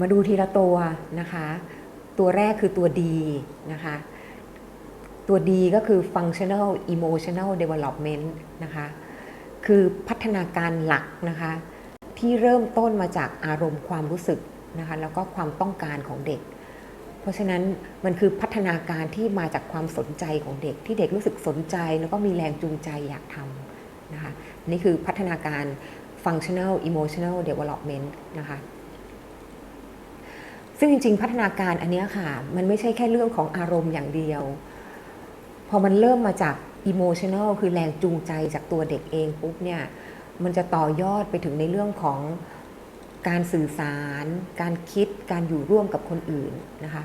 มาดูทีละตัวนะคะ ตัวแรกคือตัว D นะคะ ตัว D ก็คือ functional emotional development นะคะ คือพัฒนาการหลักนะคะ ที่เริ่มต้นมาจากอารมณ์ความรู้สึกนะคะ แล้วก็ความต้องการของเด็ก เพราะฉะนั้นมันคือพัฒนาการที่มาจากความสนใจของเด็ก ที่เด็กรู้สึกสนใจ แล้วก็มีแรงจูงใจอยากทำนะคะ นี่คือพัฒนาการ functional emotional development นะคะ ซึ่งจริง ๆ พัฒนาการอันนี้ค่ะ มันไม่ใช่แค่เรื่องของอารมณ์อย่างเดียว พอมันเริ่มมาจาก emotional คือแรงจูงใจจากตัวเด็กเองปุ๊บเนี่ย มันจะต่อยอดไปถึงในเรื่องของการสื่อสาร การคิด การอยู่ร่วมกับคนอื่นนะคะ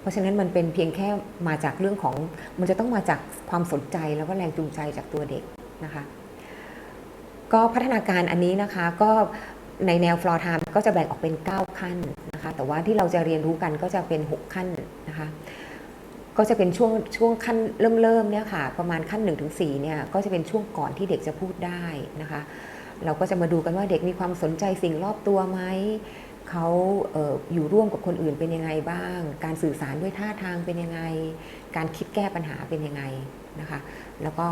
เพราะฉะนั้นมันเป็นเพียงแค่มาจากเรื่องของ มันจะต้องมาจากความสนใจแล้วก็แรงจูงใจจากตัวเด็กนะคะ ก็พัฒนาการอันนี้นะคะก็ ในแนวฟลอร์ไทม์ก็จะแบ่งออกเป็น 9 ขั้นนะคะ แต่ว่าที่เราจะเรียนรู้กันก็จะเป็น 6 ขั้นนะคะ ก็จะเป็นช่วงช่วงขั้นเริ่มเริ่มเนี่ยค่ะ ประมาณขั้น1นถึงสเนี่ยก็จะเป็นช่วงก่อนที่เด็กจะพูดได้นะคะ เราก็จะมาดูกันว่าเด็กมีความสนใจสิ่งรอบตัวไหมเขาเอออยู่ร่วมกับคนอื่นเป็นยังไงบ้าง การสื่อสารด้วยท่าทางเป็นยังไง การคิดแก้ปัญหาเป็นยังไงนะคะ แล้วก็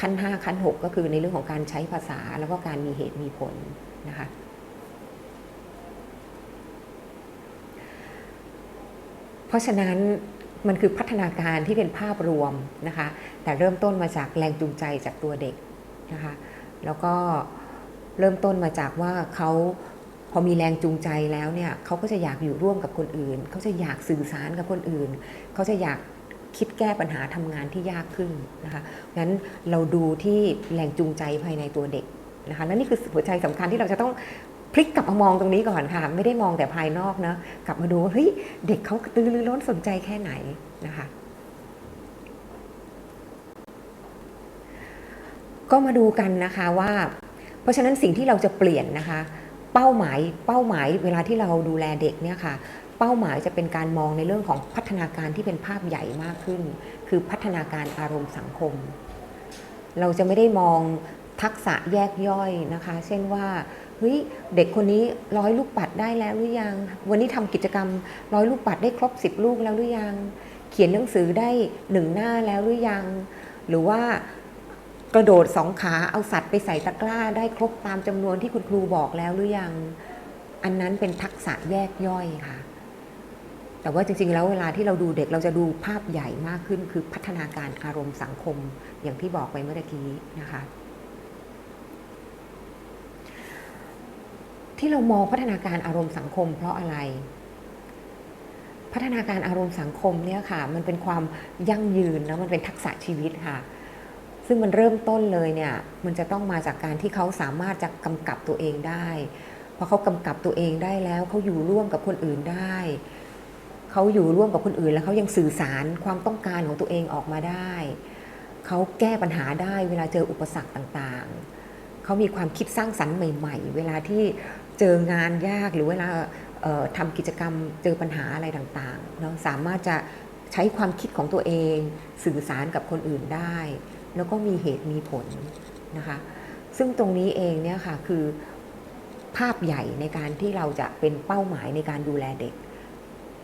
ขั้น 5 ขั้น 6 ก็คือในเรื่องของการใช้ภาษาแล้วก็การมีเหตุมีผลนะคะเพราะฉะนั้นมันคือพัฒนาการที่เป็นภาพรวมนะคะแต่เริ่มต้นมาจากแรงจูงใจจากตัวเด็กนะคะแล้วก็เริ่มต้นมาจากว่าเขาพอมีแรงจูงใจแล้วเนี่ยเขาก็จะอยากอยู่ร่วมกับคนอื่น เขาจะอยากสื่อสารกับคนอื่น เขาจะอยาก คิดแก้ปัญหาทำงานที่ยากขึ้นนะคะงั้นเราดูที่แรงจูงใจภายในตัวเด็กนะคะและนี่คือหัวใจสำคัญที่เราจะต้องพลิกกลับมามองตรงนี้ก่อนค่ะ ไม่ได้มองแต่ภายนอกนะกลับมาดูเฮ้ยเด็กเขาตือรือร้นสนใจแค่ไหนนะคะก็มาดูกันนะคะว่า เพราะฉะนั้นสิ่งที่เราจะเปลี่ยนนะคะ เป้าหมายเป้าหมายเวลาที่เราดูแลเด็กเนี่ยค่ะ ป้าหมายจะเป็นการมองในเรื่องของพัฒนาการที่เป็นภาพใหญ่มากขึ้น คือพัฒนาการอารมณ์สังคม เราจะไม่ได้มองทักษะแยกย่อยนะคะ เช่นว่าเฮ้ยเด็กคนนี้ร้อยลูกปัดได้แล้วหรือยัง วันนี้ทำกิจกรรมร้อยลูกปัดได้ครบ 10 ลูกแล้วหรือยัง เขียนหนังสือได้หนึ่งหน้าแล้วหรือยัง หรือว่ากระโดดสองขาเอาสัตว์ไปใส่ตะกร้าได้ครบตามจำนวนที่คุณครูบอกแล้วหรือยัง อันนั้นเป็นทักษะแยกย่อยค่ะ แต่ว่าจริง ๆ แล้วเวลาที่เราดูเด็กเราจะดูภาพใหญ่มากขึ้น คือพัฒนาการอารมณ์สังคมอย่างที่บอกไปเมื่อกี้นะคะ ที่เรามองพัฒนาการอารมณ์สังคม เพราะอะไร พัฒนาการอารมณ์สังคมเนี่ยค่ะ มันเป็นความยั่งยืนนะมันเป็นทักษะชีวิตค่ะ ซึ่งมันเริ่มต้นเลยเนี่ย มันจะต้องมาจากการที่เขาสามารถจะกำกับตัวเองได้พอเขากำกับตัวเองได้แล้วเขาอยู่ร่วมกับคนอื่นได้ เขาอยู่ร่วมกับคนอื่น แล้วเขายังสื่อสารความต้องการของตัวเองออกมาได้ เขาแก้ปัญหาได้เวลาเจออุปสรรคต่างๆ เขามีความคิดสร้างสรรค์ใหม่ ๆ เวลาที่เจองานยากหรือเวลาทำกิจกรรมเจอปัญหาอะไรต่างๆเนาะสามารถจะใช้ความคิดของตัวเองสื่อสารกับคนอื่นได้ แล้วก็มีเหตุมีผลนะคะซึ่งตรงนี้เองเนี่ยค่ะคือภาพใหญ่ในการที่เราจะเป็นเป้าหมายในการดูแลเด็ก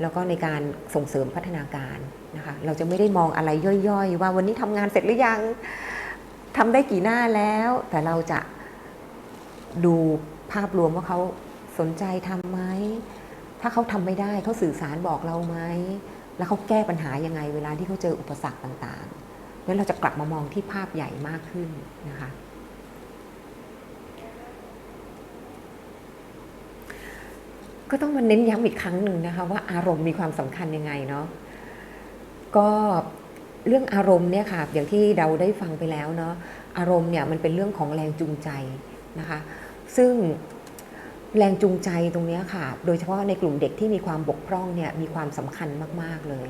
แล้วก็ในการส่งเสริมพัฒนาการนะคะเราจะไม่ได้มองอะไรย่อยๆ ว่าวันนี้ทำงานเสร็จหรือยังทำได้กี่หน้าแล้ว แต่เราจะดูภาพรวมว่าเขาสนใจทำไหมถ้าเขาทำไม่ได้เขาสื่อสารบอกเราไหมแล้วเขาแก้ปัญหายังไง เวลาที่เขาเจออุปสรรคต่างๆแล้วเราจะกลับมามองที่ภาพใหญ่มากขึ้นนะคะ ก็ต้องมาเน้นย้ำอีกครั้งหนึ่งนะคะว่าอารมณ์มีความสำคัญยังไงเนาะก็เรื่องอารมณ์เนี่ยค่ะอย่างที่เราได้ฟังไปแล้วเนาะอารมณ์เนี่ยมันเป็นเรื่องของแรงจูงใจนะคะ ซึ่งแรงจูงใจตรงนี้ค่ะ โดยเฉพาะในกลุ่มเด็กที่มีความบกพร่องเนี่ยมีความสำคัญมาก ๆ เลย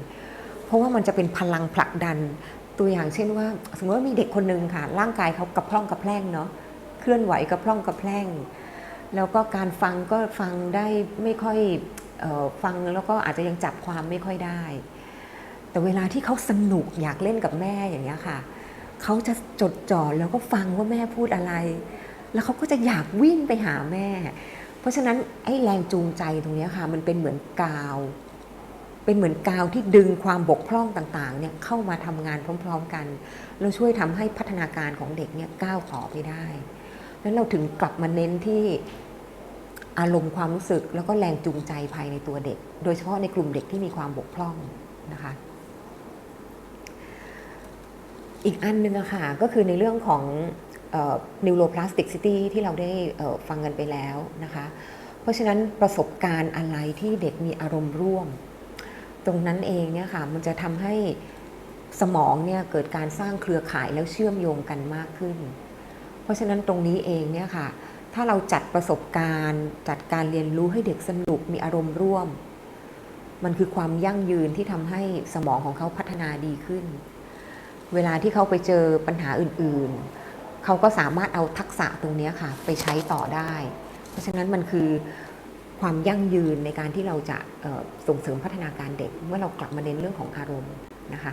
เพราะว่ามันจะเป็นพลังผลักดัน ตัวอย่างเช่นว่า สมมติว่ามีเด็กคนหนึ่งค่ะ ร่างกายเขากระพร่องกระแพร่งเนาะเคลื่อนไหวกระพร่องกระแพร่ง แล้วก็การฟังก็ฟังได้ไม่ค่อยออฟังแล้วก็อาจจะยังจับความไม่ค่อยได้ แต่เวลาที่เขาสนุกอยากเล่นกับแม่อย่างนี้ยค่ะเขาจะจดจ่อแล้วก็ฟังว่าแม่พูดอะไร แล้วเขาก็จะอยากวิ่งไปหาแม่ เพราะฉะนั้นไอ้แรงจูงใจตรงเนี้ยค่ะ มันเป็นเหมือนกาว เป็นเหมือนกาวที่ดึงความบกพร่องต่างๆเนี่ยเข้ามาทำงานพร้อม ๆ กัน แล้วช่วยทำให้พัฒนาการของเด็กเนี่ยก้าวต่อไปได้ แล้วเราถึงกลับมาเน้นที่อารมณ์ความรู้สึกแล้วก็แรงจูงใจภายในตัวเด็ก โดยเฉพาะในกลุ่มเด็กที่มีความบกพร่องนะคะ อีกอันหนึงอะค่ะก็คือในเรื่องของเอ่อ neuroplasticity ที่เราได้ฟังกันไปแล้วนะคะ เพราะฉะนั้นประสบการณ์อะไรที่เด็กมีอารมณ์ร่วม ตรงนั้นเองเนี่ยค่ะมันจะทำให้สมองเนี่ยเกิดการสร้างเครือข่ายแล้วเชื่อมโยงกันมากขึ้น ราะฉะนั้นตรงนี้เองเนี่ยค่ะ ถ้าเราจัดประสบการณ์ จัดการเรียนรู้ให้เด็กสนุกมีอารมณ์ร่วม มันคือความยั่งยืนที่ทำให้สมองของเขาพัฒนาดีขึ้น เวลาที่เขาไปเจอปัญหาอื่นๆ เขาก็สามารถเอาทักษะตรงนี้ค่ะไปใช้ต่อได้ เพราะฉะนั้นมันคือความยั่งยืนในการที่เราจะส่งเสริมพัฒนาการเด็ก เมื่อเรากลับมาเน้นเรื่องของอารมณ์นะคะ